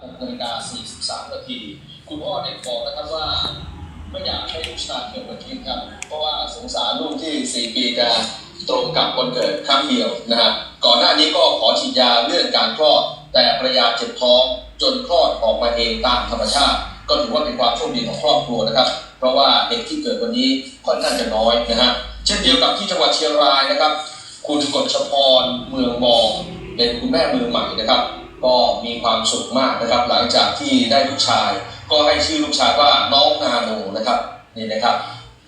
6นาฬิกา43นาทีคุณพ่อเด็กบอกนะครับว่า ไม่อยากให้ลูกชายเกิดวันที่ครับ เพราะว่าสงสารลูกที่ 4 ปีจะตรงกับวันเกิดครั้งเดียวนะฮะก่อนหน้านี้ก็ขอฉีดยาเลื่อนการคลอด แต่ภรรยาเจ็บท้องจนคลอดออกมาเองตามธรรมชาติ ก็ถือว่าเป็นความโชคดีของครอบครัวนะครับ เพราะว่าเด็กที่เกิดวันนี้ค่อนข้างจะน้อยนะฮะเช่นเดียวกับที่จังหวัดเชียงรายนะครับ คุณกฎชพรเมืองมองเป็นคุณแม่มือใหม่นะครับ ก็มีความสุขมากนะครับ หลังจากที่ได้ลูกชาย ก็ให้ชื่อลูกชายว่าน้องนาโนนะครับนี่นะครับ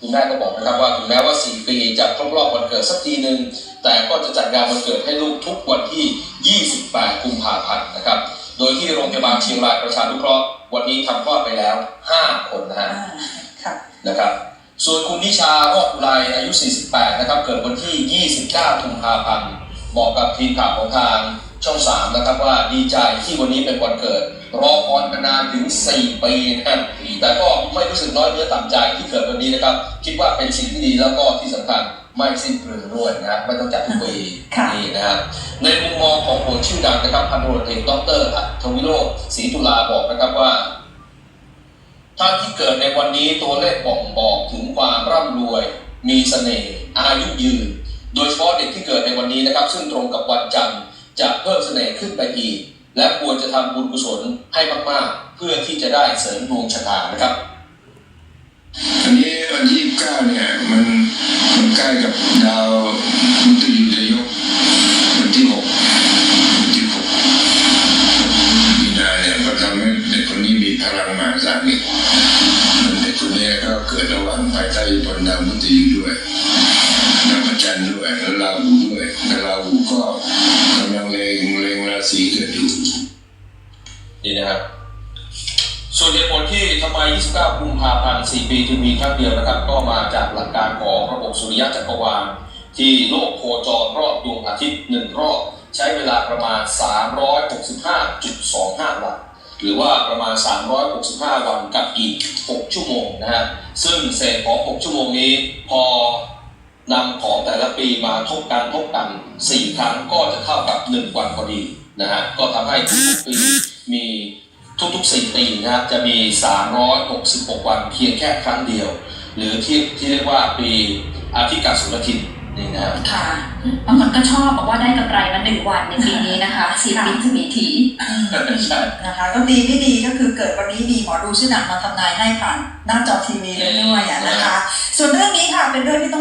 คุณแม่ก็บอกนะครับว่าถึงแม้ว่า 4 ปีจะครบรอบวันเกิดสักทีหนึ่งแต่ก็จะจัดงานวันเกิดให้ลูกทุกวันที่ 28 กุมภาพันธ์นะครับ โดยที่โรงพยาบาลเชียงรายประชานุเคราะห์วันนี้ทำคลอดไปแล้ว 5 คนนะฮะอ่าค่ะนะครับส่วนคุณนิชารอดอุไรอายุ 48 นะครับ เกิดวันที่ 29 กุมภาพันธ์บอกกับทีมข่าวของทาง ช่อง3นะครับว่าดีใจที่วันนี้เป็นวันเกิด รอคอยมานานถึง 4 ปีนะครับแต่ก็ไม่รู้สึกน้อยเนื้อต่ำใจที่เกิดวันนี้นะครับ คิดว่าเป็นสิ่งที่ดีแล้วก็ที่สำคัญไม่สิ้นเปลืองด้วยนะไม่ต้องจัดทุกปีค่ะนี่นะฮะในมุมมองของโหนชื่อดังนะครับพันตำรวจเอกดรทวิโรจน์ศรีตุลาบอกนะครับว่าท่านที่เกิดในวันนี้ตัวเลขบ่งบอกถึงความร่ำรวย มีเสน่ห์อายุยืน โดยเฉพาะเด็กที่เกิดในวันนี้นะครับ ซึ่งตรงกับวันจันทร์ จะเพิ่มเสน่ห์ขึ้นไปอีก และควรจะทำบุญกุศลให้มากๆ เพื่อที่จะได้เสริมดวงชะตานะครับอันนี้วันที่เก้าเนี่ยมันมันใกล้กับดาวมุตยูจะยกวันที่หกวันที่หกมีนาเนี่ยก็ทำให้เด็กคนนี้มีพลังมหาศาลนี่เด็กคนนี้ก็เกิดระหว่างภายใต้อิทธิพลดาวมุตยูด้วย นี่นะครับ ส่วนเหตุผลที่ทำไม 29 กุมภาพันธ์4ปีถึงมีครั้งเดียวนะครับ ก็มาจากหลักการของระบบสุริยะจักรวาลที่โลกโคจรรอบดวงอาทิตย์หนึ่งรอบ ใช้เวลาประมาณ 365.25 วันหรือว่าประมาณ 365 วันกับอีก 6 ชั่วโมงนะฮะ ซึ่งเศษของ 6 ชั่วโมงนี้พอ นำของแต่ละปีมาทบกันทบกัน4ครั้งก็จะเท่ากับ1วันพอดีนะฮะก็ทำให้ทุกๆปีมีทุกๆ4ปีนะครับจะมี 366 วันเพียงแค่ครั้งเดียว หรือที่ที่เรียกว่าปีอาทิตย์กับสุรทินนี่นะฮะค่ะบางคนก็ชอบบอกว่าได้กำไรมาหนึ่งวันในปีนี้นะคะสี่ปีจะมีทีใช่นะคะ ก็ดีไม่ดีก็คือเกิดวันนี้มีหมอดูชื่อดังมาทำนายให้ผ่านหน้าจอทีวีเลยด้วยอะนะคะ ส่วนเรื่องนี้ค่ะเป็นเรื่องที่ต้อง